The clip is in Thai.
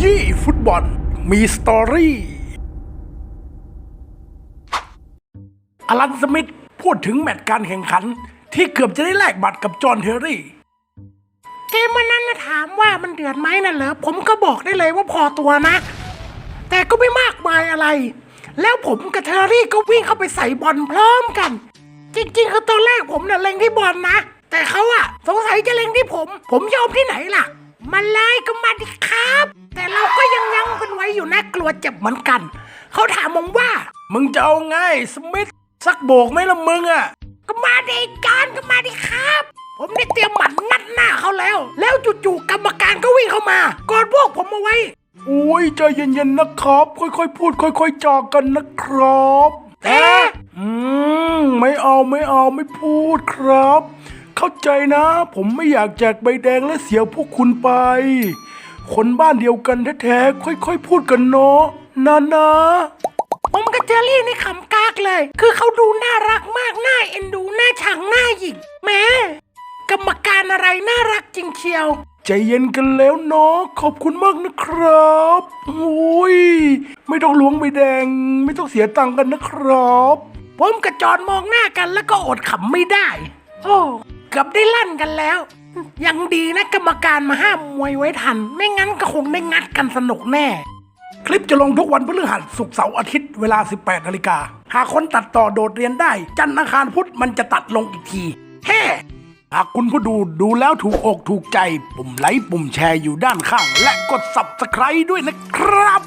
ยี้ฟุตบอล มีสตอรี่อลันสมิธพูดถึงแมตช์การแข่งขัน ที่เกือบจะได้แลกบัตรกับจอห์นเทอร์รี่ เกมวันนั้นนะถามว่ามันเดือดไหมน่ะเหรอผมก็บอกได้เลยว่าพอตัวนะ แต่ก็ไม่มากมายอะไร แล้วผมกับเทอร์รี่ก็วิ่งเข้าไปใส่บอลพร้อมกัน จริงๆคือตอนแรกผมน่ะเล็งที่บอลนะ แต่เขาอะสงสัยจะเล็งที่ผม ผมยอมที่ไหนล่ะ มันไล่ก็มาดิครับ แต่เราก็ยังยั้งกันไว้อยู่นะกลัวเจ็บเหมือนกัน เขาถามผมว่า มึงจะเอาไงสมิธสักโบกไหมล่ะมึงอะก็มาดิจานก็มาดิครับ ผมได้เตรียมหมัดงัดหน้าเขาแล้ว แล้วจู่ๆกรรมการก็วิ่งเข้ามากอดพวกผมเอาไว้อุ้ยใจเย็นๆนะครับ ค่อยๆ พูด ค่อย ๆจากันนะครับแต่อืมไม่เอาไม่เอาไม่พูดครับ เข้าใจนะ ผมไม่อยากแจกใบแดงและเสียพวกคุณไป คนบ้านเดียวกันแท้ๆค่อยๆ พูดกันเนาะนะนะผมกับเจอรี่ในขำกากเลย คือเขาดูน่ารักมากน่าเอ็นดูน่าชังน่าหยิกแหม่กรรมการอะไรน่ารักจริงเชียว ใจเย็นกันแล้วเนาะขอบคุณมากนะครับโอ้ยไม่ต้องล้วงใบแดง ไม่ต้องเสียตังค์กันนะครับ ผมกับจอนมองหน้ากันแล้วก็อดขำไม่ได้ โอ้ เกือบได้ลั่นกันแล้ว ยังดีนะกรรมการมาห้ามมวยไว้ทัน ไม่งั้นก็คงได้งัดกันสนุกแน่ คลิปจะลงทุกวันพฤหัสศุกร์เสาร์อาทิตย์เวลา 18นาฬิกา หากคนตัดต่อโดดเรียนได้ จันทร์อังคารพุธมันจะตัดลงอีกทีแฮ่หากคุณผู้ดูดูแล้วถูกอกถูกใจ ปุ่มไลค์ปุ่มแชร์อยู่ด้านข้าง และกด subscribe ด้วยนะครับ